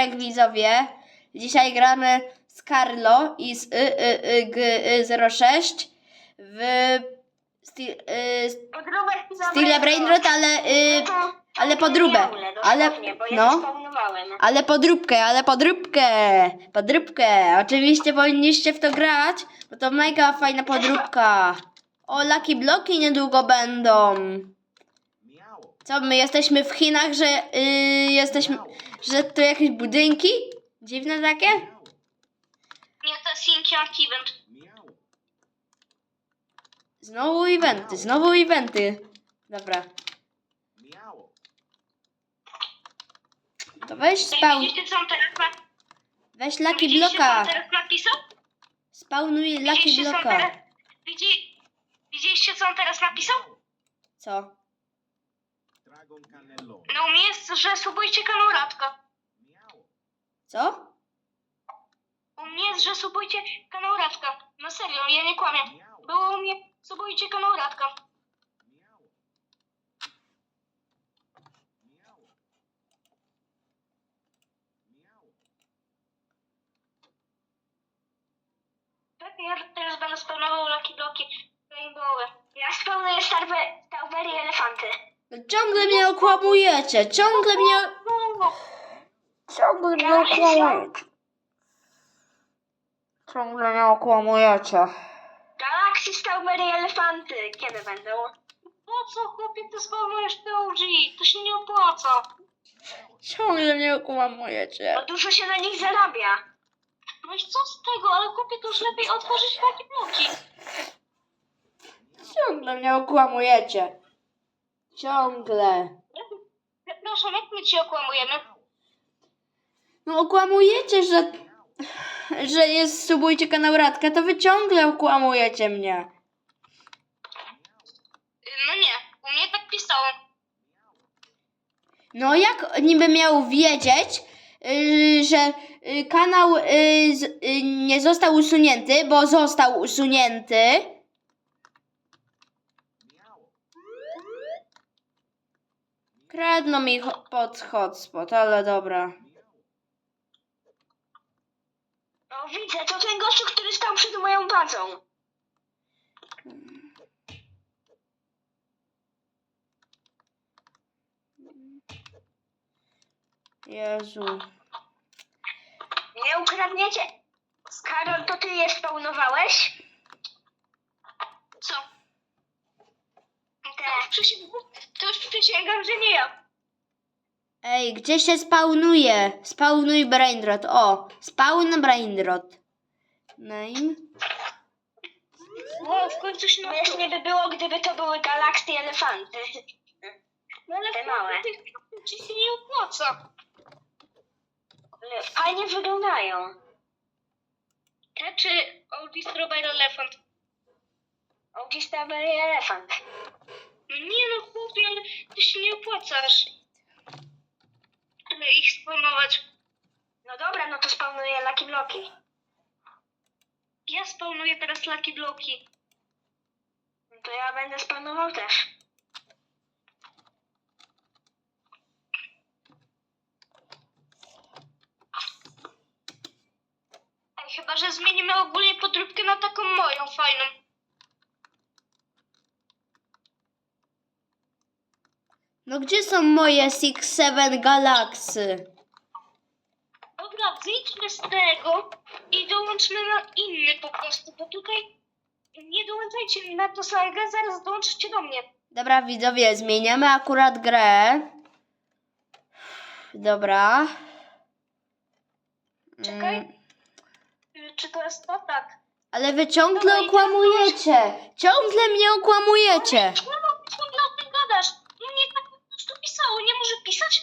Jarek widzowie. Dzisiaj gramy z Carlo i z y, y, y, g, 06 w sti, y, Stile Brainrot, ale, y, ale podróbę. Ale, ja no. to spawnowałem. ale podróbkę, ale podróbkę, podróbkę. Oczywiście powinniście w to grać, bo to mega fajna podróbka. O, Lucky Bloki niedługo będą. Co, my jesteśmy w Chinach, że y, jesteśmy, że tu jakieś budynki? Dziwne takie? Nie, to jest Event. Znowu eventy, znowu eventy. Dobra, to weź spawn, Widzicie, co on teraz ma... weź Lucky Widzicie, co Bloka. on teraz napisał? Spawnuj Lucky Widzieliście, co on Bloka. teraz... Widzi... Widzieliście, co on teraz napisał? Co? No u mnie jest, że subujcie kanał Radka. Co? U mnie jest, że subujcie kanał Radka. No serio, ja nie kłamię. Było u mnie, subujcie kanał Radka. Tak, ja też będę spełnował Lucky Bloki Rainbowy. Ja spełnuję Starberry i Elefanty. No ciągle mnie okłamujecie, ciągle mnie... Ciągle mnie okłamujecie. Ciągle mnie okłamujecie. Galaxy Strawberry i Elefanty. Kiedy będą? Po co, chłopie, ty spełnujesz te OG? To się nie opłaca. Ciągle mnie okłamujecie. Bo dużo się na nich zarabia. No i co z tego? Ale chłopie, to już lepiej otworzyć takie bloki. Ciągle mnie okłamujecie. Ciągle. Przepraszam, jak my ci okłamujemy? No okłamujecie, że... Że jest subujcie kanał Radka, to wy ciągle okłamujecie mnie. No nie, u mnie tak pisało. No jak niby miał wiedzieć, yy, że yy, kanał yy, z, yy, nie został usunięty, bo został usunięty. Kradną mi pod hotspot, ale dobra. No widzę, to ten gościu, który stał przed moją bazą. Jezu. Nie ukradniecie. Karol, to ty je spełnowałeś? Co? To już, przysięgam, to już przysięgam, że nie ja. Ej, gdzie się spawnuje? Spawnuj brainrot. O, spawn brainrot. Name. No, w końcu się Śmiesznie by było, gdyby to były galaksy elefanty. No ale te małe. Ci się nie opłaca. Ale fajnie wyglądają. Te czy Oldie Strawberry Elephant? Oldie Strawberry Elephant. Nie no chłopie, ale ty się nie opłacasz. Ale ich spawnować. No dobra, no to spawnuję Lucky Bloki. Ja spawnuję teraz Lucky Bloki. No to ja będę spawnował też. Ej, chyba, że zmienimy ogólnie podróbkę na taką moją fajną. No gdzie są moje Six Seven Galaxy? Dobra, wyjdźmy z tego i dołączmy na inny po prostu, bo tutaj nie dołączajcie na to samego, zaraz dołączycie do mnie. Dobra, widzowie, zmieniamy akurat grę. Dobra. Czekaj. Mm, Y, Czy to jest to? Tak. ale wy ciągle Dobra, okłamujecie. Ciągle mnie okłamujecie. Czemu ciągle o tym gadasz? No nie tak po prostu pisało, nie może pisać?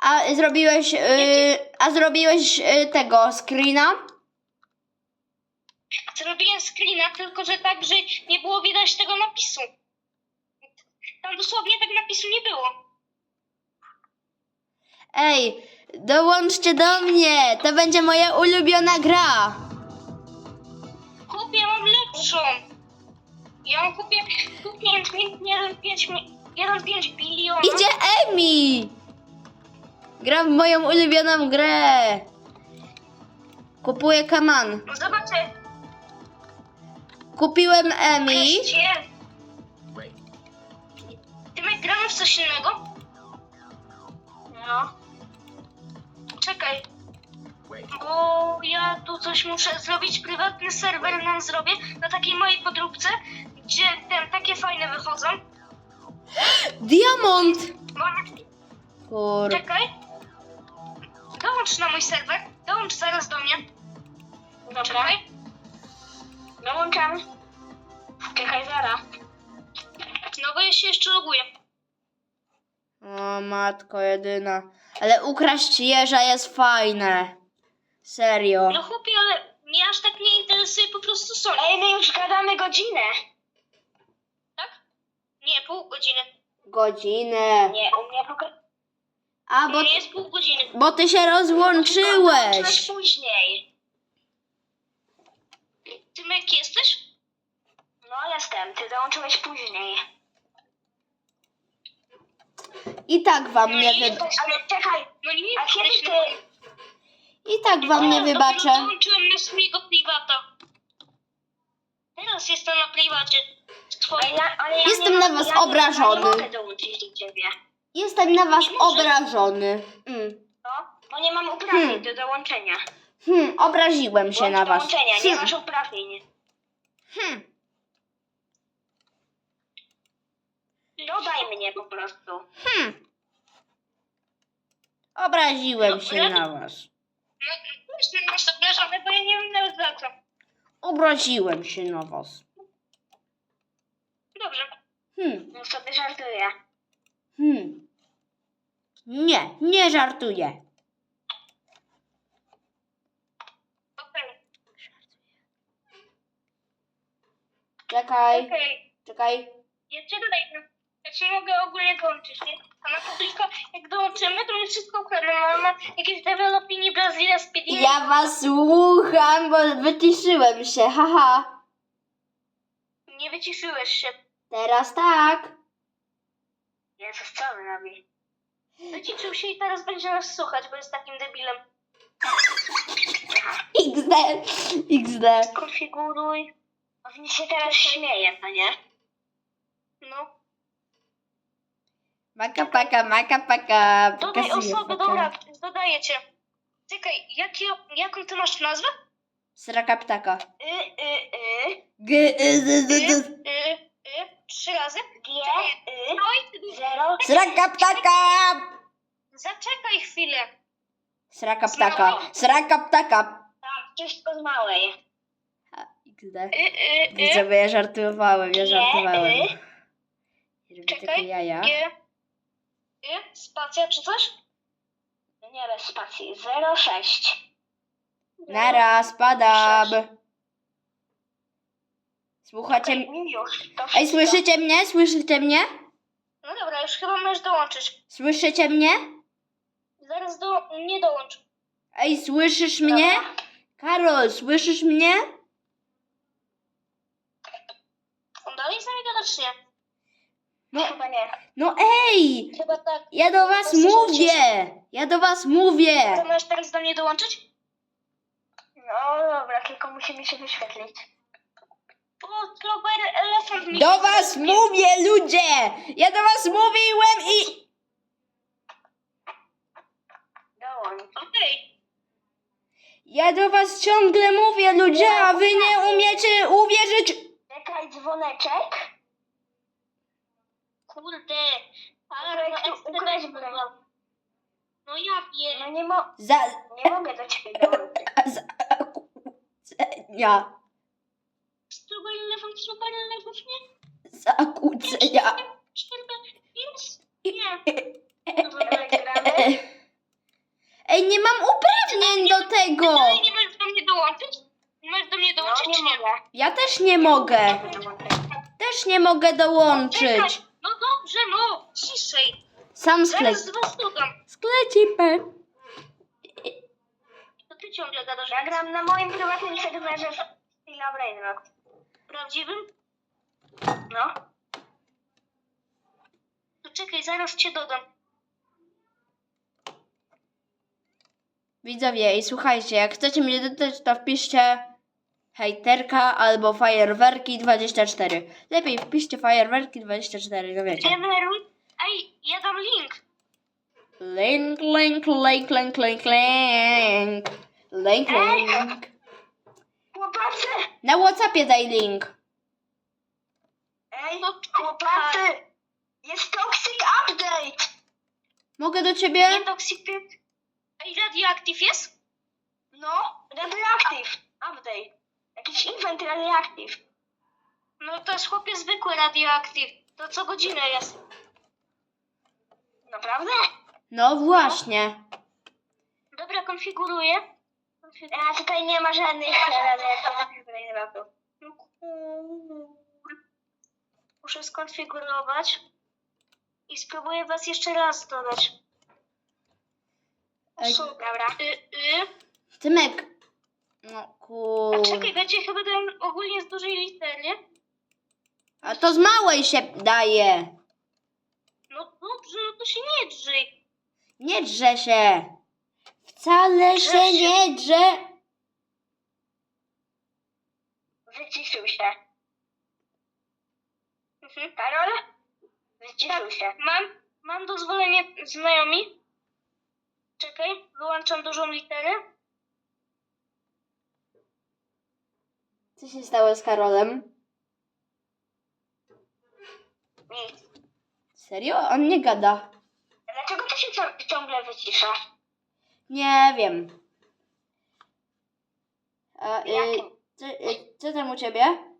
A zrobiłeś, yy, a zrobiłeś yy, tego screena? Zrobiłem screena, tylko że tak, że nie było widać tego napisu. Tam dosłownie tak napisu nie było. Ej, dołączcie do mnie. To będzie moja ulubiona gra. Kupię, mam lepszą. Ja kupię, kupię 1,5 1,5 biliona. Idzie Emi. Gram w moją ulubioną grę. Kupuję kaman. No zobaczę. Kupiłem Emi. Wreszcie. Ty my gramy w coś innego? No. Czekaj, bo ja tu coś muszę zrobić. Prywatny serwer nam zrobię na takiej mojej podróbce, gdzie ten, takie fajne wychodzą. Diamont! Kur... Czekaj. Dołącz na mój serwer. Dołącz zaraz do mnie. Dobra. Czekaj. Dołączam. Czekaj, zaraz. No bo ja się jeszcze loguję. O matko jedyna. Ale ukraść jeża jest fajne. Serio. No chłopie, ale mnie aż tak nie interesuje po prostu sol. Ej, my już gadamy godzinę. Nie, pół godziny. Godzinę. Nie, u mnie poka- A, bo, nie jest pół godziny. bo ty się rozłączyłeś. Dołączyłeś później. Ty Mek jesteś? No jestem, ty dołączyłeś później. I tak wam nie No wy... Ale czekaj, no nie a kiedy ty... I tak wam nie wybaczę. Dołączyłem na swojego privata. Teraz jestem na privacie. Ale ja, ale ja Jestem nie na was ja nie- obrażony. Ja nie mogę dołączyć do ciebie. Jestem na was obrażony. Mm. No, bo nie mam uprawnień Hmm. do dołączenia. Hmm, obraziłem się Bądź na was. dołączenia, nie Hmm. masz uprawnień. Hmm. Dodaj mnie po prostu. Hmm. Obraziłem się na was. No, właśnie masz obrażone, bo ja nie wiem nawet za co. Obraziłem się na was. Dobrze, Hmm. no sobie żartuję. Hmm. Nie, nie żartuję. Okej, Czekaj, okej. czekaj. Ja cię dodaję. Ja cię mogę ogólnie dołączyć, nie? A na to tylko jak dołączymy, to mi wszystko ukradną. Ale ma jakieś developini Brazylia Speedy. Ja was słucham, bo wyciszyłem się, haha. Nie wyciszyłeś się. Teraz tak. Jezus, co on robi? Wyciszył się i teraz będzie nas słuchać, bo jest takim debilem. XD, XD. Konfiguruj. On się teraz śmieje, no nie? No. Maka paka, maka paka. Dodaj Pokazuję osobę, paka. dobra, dodaję cię. Czekaj, jakie, jaką ty masz nazwę? Sraka ptaka. Y, y, y, G, y, z, z, y, z. y, y, trzy razy. G, y, Oj, No Sraka ptaka! Zaczekaj chwilę. Sraka ptaka, sraka ptaka. Tak, wszystko z małej. A, XD. Y, y, y, Widzowie, ja żartowałem, ja Nie, żartowałem. y. Czekaj, jaja. G, y, spacja czy coś? Nie bez spacji. 06. Nara, spadam. Słuchacie m- Już, to Ej, wszystko. słyszycie mnie? Słyszycie mnie? No dobra, już chyba możesz dołączyć. Słyszycie mnie? Zaraz do... nie dołącz. Ej, słyszysz mnie? Dobra. Karol, słyszysz mnie? On dalej z nami gada czy nie? No, Chyba nie. no ej! Chyba tak. Ja do was słyszycie? mówię! Ja do was mówię! To możesz teraz do mnie dołączyć? No dobra, tylko musimy się wyświetlić. O, Clover Elefant mi Do was mówię, ludzie! Ja do was mówiłem i... Dołącz. Okej. Ja do was ciągle mówię, ludzie, a wy nie umiecie uwierzyć... Czekaj, dzwoneczek. Kurde. Ale no było. No ja wiem. No nie, mo Za... nie mogę do ciebie dołączyć. Zakłócenia. Elefant, super elefant, nie? Zakłócenia. Nie. Ej, nie mam uprawnień do tego! Dalej nie możesz do mnie dołączyć? Nie możesz do mnie dołączyć, No, nie mogę. Ja też nie mogę. Też nie mogę dołączyć. Dobrze, no, ciszej. Sam sklep. Zaraz was dodam. Sklecipę. To ty ciągle gadasz. Ja gram na moim prywatnym serwerze Stila Brainrock. Prawdziwym? No. To czekaj, zaraz cię dodam. Widzowie, i słuchajcie, jak chcecie mnie dodać, to wpiszcie hejterka albo fajerwerki 24. Lepiej wpiszcie fajerwerki 24, no wiecie. Ej, ja dam link. Link, link, link, link, link, link. Link, link. Chłopacy! Na Whatsappie daj link. Ej, chłopacy! Jest toxic update! Mogę do ciebie? Nie toxic Ej, radioactive jest? No, radioactive. Update. Jakiś event radioactive. No to jest chłopie zwykły radioactive. To co godzinę jest. Naprawdę? No właśnie. Dobra, konfiguruję. A tutaj nie ma żadnych radioaktywnych No kur... Muszę skonfigurować. I spróbuję was jeszcze raz dodać. Ej. Dobra. Y, y. Tymek. No A czekaj, będzie chyba dałem ogólnie z dużej litery. A to z małej się daje. No dobrze, no to się nie drzyj. Nie drze się. Wcale Drze się się. nie drze. Wyciszył się. Mhm. Karol? Wyciszył się. Mam, mam dozwolenie znajomi. Czekaj, wyłączam dużą literę. Co się stało z Karolem? Nic. Serio? On nie gada. Dlaczego to się cią- ciągle wycisza? Nie wiem. A, y, Jakim? co, y, co tam u ciebie?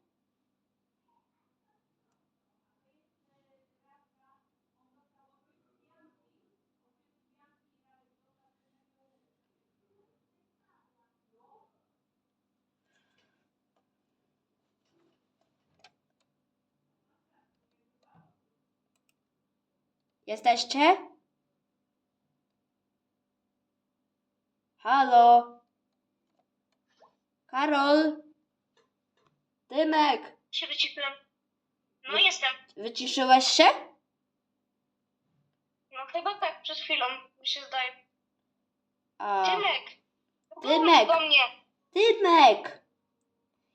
Jesteście? Halo? Karol? Tymek? Się wyciszyłem. No jestem. Wyciszyłeś się? No chyba tak, przed chwilą mi się zdaje. A, Tymek. Tymek. Do mnie. Tymek!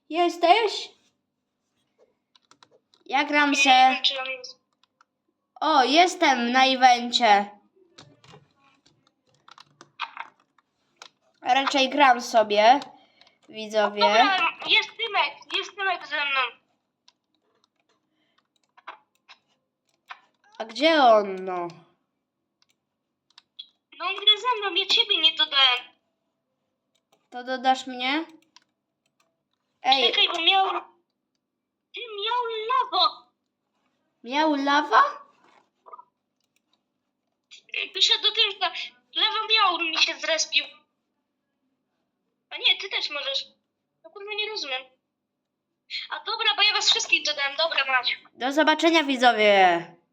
Jesteś? Ja gram Nie se. wiem, czy on jest. O, jestem na evencie. Raczej gram sobie, widzowie. Dobra, jest Tymek. Jest Tymek ze mną. A gdzie on, no? No on gra ze mną, ja ciebie nie dodałem. To dodasz mnie? Ej, Czekaj, bo miał... Ty miał lawo. miał lawa? Piszę do tym, że lewo miał mi się zrespił. A nie, ty też możesz. No kurwa nie rozumiem. A dobra, bo ja was wszystkich dodałem. Dobra, mać. Do zobaczenia, widzowie.